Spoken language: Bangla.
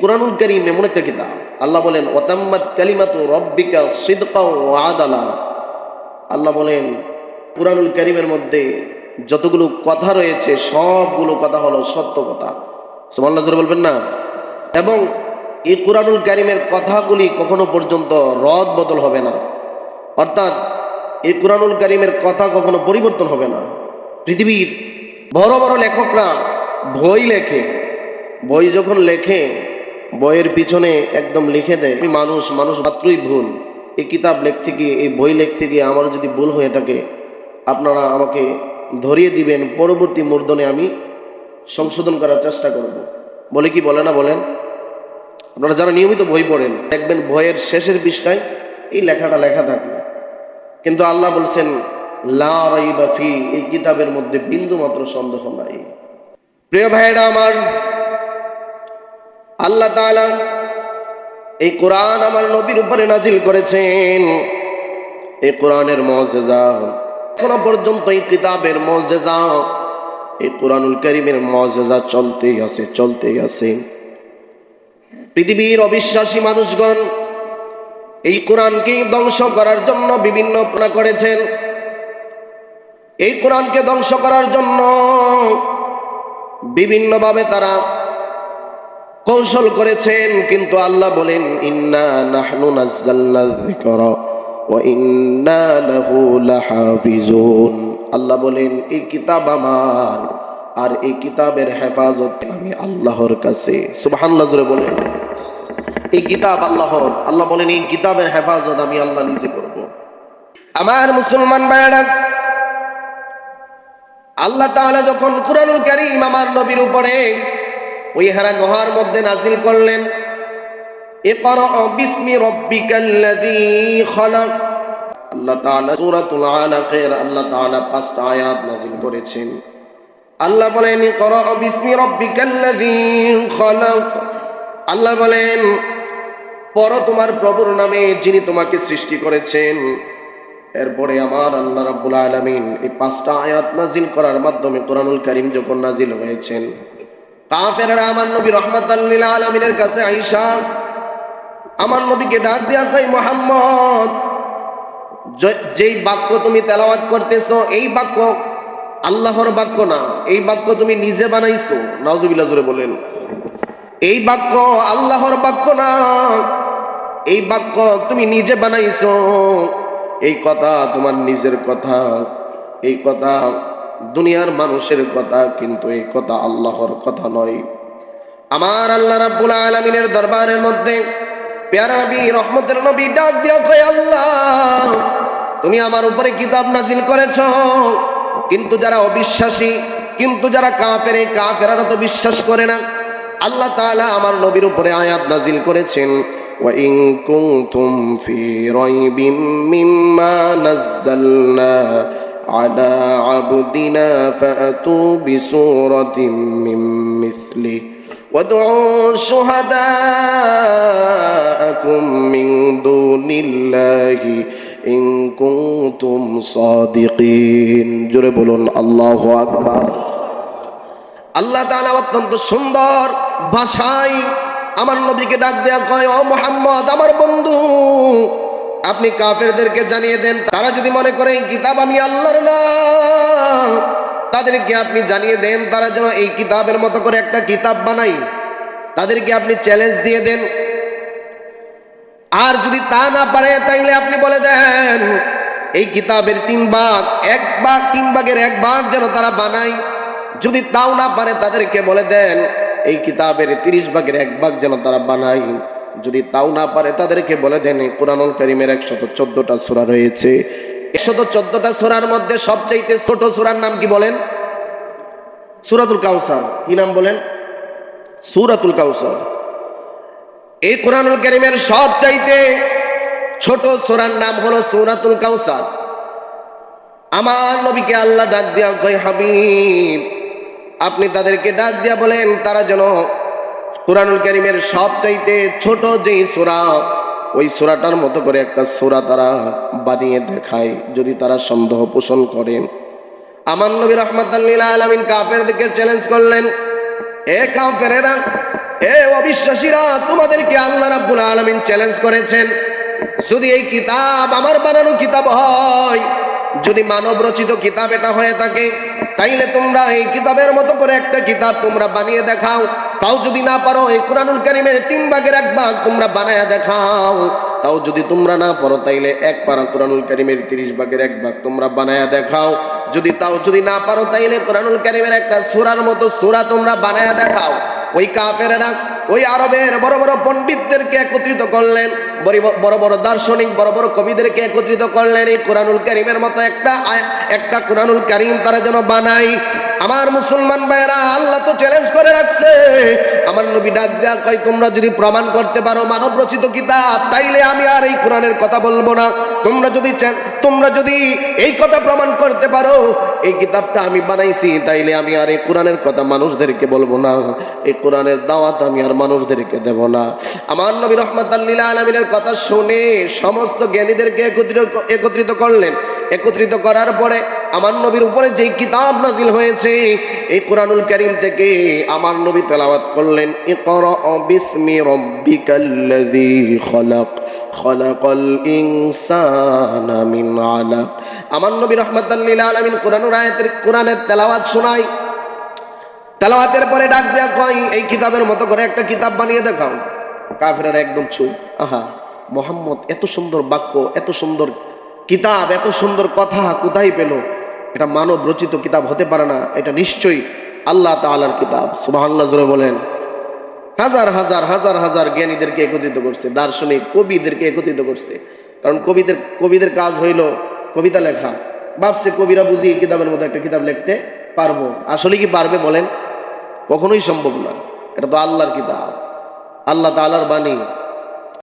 কোরআনুল করিম এমন একটা কিতাব, আল্লাহ বলেন ওতাম্মাদ কালিমাতু রব্বিকা সিদকা ও আদালা। আল্লাহ বলেন, কোরআনুল করিমের মধ্যে যতগুলো কথা রয়েছে, সবগুলো কথা হলো সত্য কথা। সুমাল্লাহ জোরে বলবেন না? এবং এই কোরআনুল করিমের কথাগুলি কখনো পর্যন্ত রদ বদল হবে না। অর্থাৎ, এই কোরআনুল করিমের কথা কখনো পরিবর্তন হবে না। পৃথিবীর বড় বড় লেখকরা বই লেখে। বই যখন লেখে বইয়ের পিছনে একদম লিখে দেয় মানুষ মানুষ মাত্রই ভুল। এই কিতাব লিখতে গিয়ে এই বই লিখতে গিয়ে আমার যদি ভুল হয়ে থাকে, আপনারা আমাকে ধরিয়ে দিবেন, পরবর্তী মূর্ধনে আমি সংশোধন করার চেষ্টা করব। বলে কি বলে না বলেন? আপনারা যারা নিয়মিত বই পড়েন, দেখবেন বইয়ের শেষের পৃষ্ঠায় এই লেখাটা লেখা থাকে। কিন্তু আল্লাহ বলছেন, লা রাইবা ফি, এই কিতাবের মধ্যে বিন্দু মাত্র সন্দেহ নাই। প্রিয় ভাইয়েরা আমার আল্লাহ তাআলা এই কোরআন আমার নবীর উপরে নাজিল করেছেন। এই কোরআনের মজেজা। এখনও পর্যন্ত এই কিতাবের মজেজা, এই কোরআনুল করিমের মজেজা চলতেই আছে চলতেই আছে। পৃথিবীর অবিশ্বাসী মানুষগণ এই কোরআনকে ধ্বংস করার জন্য বিভিন্ন প্রাণ করেছেন। এই কোরআনকে ধ্বংস করার জন্য বিভিন্নভাবে তারা কৌশল করেছেন, কিন্তু আল্লাহ বলেন, ইন্না নাহনু নাজ্জালনা যিকরা ওয়া ইন্না লাহু লাহাফিজুন। আল্লাহ বলেন, এই কিতাব আমার, আর এই কিতাবের হেফাজত আমি আল্লাহর কাছে সুবহানাল্লাহ জোরে বলেন। এই কিতাব আল্লাহর, আল্লাহ বলেন, এই কিতাবের হেফাজত আমি আল্লাহ নিজে করব। আমার মুসলমান ভাইয়েরা, আল্লাহ তাআলা যখন কুরআনুল কারীম আমার নবীর উপরে ওই হারা গহার মধ্যে নাজিল করলেন। আল্লাহ পাঁচটা আয়াত নাজিল করেছেন। আল্লাহ বলেন আল্লাহ বলেন, পর তোমার প্রভুর নামে যিনি তোমাকে সৃষ্টি করেছেন। এরপরে আমার আল্লাহ রাব্বুল আলামিন এই পাঁচটা আয়াত নাজিল করার মাধ্যমে কোরআনুল কারীম যখন নাজিল হয়েছেন কাফেররা আমার নবী রহমাতাল্লিল আলমিনের কাছে আইসা, আমার নবীকে ডাক দিয়া কই মোহাম্মদ যেই বাক্য তুমি তেলাওয়াত করতেছো, এই বাক্য আল্লাহর বাক্য না, এই বাক্য তুমি নিজে বানাইছো। নাওজুবিল্লাহ জোরে বলেন। এই বাক্য আল্লাহর বাক্য না, এই বাক্য তুমি নিজে বানাইছো। এই কথা তোমার নিজের কথা, এই কথা দুনিয়ার মানুষের কথা কিন্তু এই কথা আল্লাহর কথা নয় আমার আল্লাহ রাব্বুল আলামিনের দরবারের মধ্যে পেয়ারা নবী রহমতের নবী ডাক দিয়া কয় আল্লাহ তুমি আমার উপরে কিতাব নাজিল করেছ কিন্তু যারা অবিশ্বাসী কিন্তু যারা কাফের এই কাফেরারা তো বিশ্বাস করে না আল্লাহ তাআলা আমার নবীর উপরে আয়াত নাজিল করেছেন وإن كنتم في ريب مما نزلنا على عبدنا فأتوا بسورة من مثله وادعوا شهداءكم من دون الله إن كنتم صادقين জোরে বলুন আল্লাহ আকবার আল্লাহ তাআলা অত্যন্ত সুন্দর ভাষায় আমার নবীকে ডাক দেয়া কয় ও মোহাম্মদ আমার বন্ধু আপনি কাফেরদেরকে জানিয়ে দেন, তারা যদি মনে করে এই কিতাব আমি আল্লাহর না, তাদেরকে আপনি জানিয়ে দেন, তারা যেন এই কিতাবের মতো করে একটা কিতাব বানাই তাদেরকে আপনি চ্যালেঞ্জ দিয়ে দেন। আর যদি তা না পারে, তাইলে আপনি বলে দেন, এই কিতাবের তিন ভাগ, এক ভাগ, তিন ভাগের এক ভাগ যেন তারা বানায়। যদি তাও না পারে, তাদেরকে বলে দেন, এই কিতাবের তিরিশ ভাগের এক ভাগ যেন তারা বানায়। যদি তাও না পারে, তাদেরকে বলে দেন কোরআনুল করিমের একশত চোদ্দটা সোরা রয়েছে। একশত চোদ্দটা সোরার মধ্যে সবচাইতে ছোট সোরার নাম কি বলেন? সুরাতুল কাউসার। কি নাম বলেন? সুরাতুল কাউসার। এই কোরআনুল করিমের সব চাইতে ছোট সোরার নাম হলো সৌরাতুল কাউসার। আমার নবীকে আল্লাহ ডাক দিয়া কয়, হাবিব, আপনি তাদেরকে ডাক দিয়া বলেন, তারা যেন কোরআনুল করিমের সব চাইতে ছোট যেই সোরা, ওই সোরাটার মতো করে একটা সোরা তারা বানিয়ে দেখায়, যদি তারা সন্দেহ পোষণ করে। আমার নবী রহমত আলমিন কাফের দিকে চ্যালেঞ্জ করলেন, এ কাফেরেরা, এ অবিশ্বাসীরা, তোমাদেরকে আল্লাহ রাব্বুল আলামিন চ্যালেঞ্জ করেছেন। যদি এই কিতাব আমার বানানো কিতাব হয়, যদি মানব রচিত কিতাব এটা হয়ে থাকে, তাইলে তোমরা এই কিতাবের মতো করে একটা কিতাব তোমরা বানিয়ে দেখাও। তাও যদি না পারো, এই কোরআনুল কারিমের তিন ভাগের এক ভাগ তোমরা বানায় দেখাও। তাও যদি তোমরা না পারো, তাইলে এক পারা কোরআনুল কারিমের তিরিশ ভাগের এক ভাগ তোমরা বানায়া দেখাও। যদি তাও যদি না পারো, তাইলে কোরআনুল কারিমের একটা সুরার মতো সুরা তোমরা বানায়া দেখাও। ওই কাফেরেরা, ওই আরবের বড় বড় পণ্ডিতদেরকে একত্রিত করলেন, বড়- বড় দার্শনিক, বড় বড় কবিদেরকে একত্রিত করলেন, এই কোরআনুল কারিমের মতো একটা একটা কোরআনুল কারিম তারা যেন বানাই আমার মুসলমান ভাইরা আল্লাহ তো চ্যালেঞ্জ করে রাখছে। আমার নবী ডাক দেয়া কয়, তোমরা যদি প্রমাণ করতে পারো মানব রচিত কিতাব, তাইলে আমি আর এই কোরআনের কথা বলব না। তোমরা যদি তোমরা যদি এই কথা প্রমাণ করতে পারো, এই কিতাবটা আমি বানাইছি, তাইলে আমি আর এই কোরআনের কথা মানুষদেরকে বলব না। এই কোরআনের দাওয়াত আমি আর মানুষদেরকে দেব না। আমার নবী রহমত আল্লীলা আলমিনের কথা শুনে সমস্ত জ্ঞানীদেরকে একত্রিত একত্রিত করলেন। একত্রিত করার পরে আমার নবীর উপরে যেই কিতাব নাজিল হয়েছে, এই কোরআনুল করিম থেকে আমার নবী তেলাওয়াত করলেন বিসমি রব্বিকাল্লাযী খলাক, খলাকাল ইনসানা মিন আলাক। আমার নবী রহমাতাল্লিল আলামিন কোরআনুর আয়াতের, কোরআনের তেলাওয়াত শোনায়। তেলাওয়াতের পরে ডাক দেয়া কয়, এই কিতাবের মতো করে একটা কিতাব বানিয়ে দেখাও। কাফেরারা একদম চুপ। আহা, মোহাম্মদ, এত সুন্দর বাক্য, এত সুন্দর কিতাব, এত সুন্দর কথা কোথায় পেল? এটা মানব রচিত কিতাব হতে পারে না, এটা নিশ্চয়ই আল্লাহ তাআলার কিতাব। সুবহানাল্লাহ, জোরে বলেন। হাজার হাজার হাজার হাজার জ্ঞানীদেরকে একত্রিত করছে, দার্শনিক কবিদেরকে একত্রিত করছে। কারণ কবিদের কবিদের কাজ হইল কবিতা লেখা। ভাবছে কবিরা বুঝি কিতাবের মতো একটা কিতাব লিখতে পারব। আসলে কি পারবে বলেন? কখনোই সম্ভব না। এটা তো আল্লাহর কিতাব। আল্লাহ তাআলার বাণী।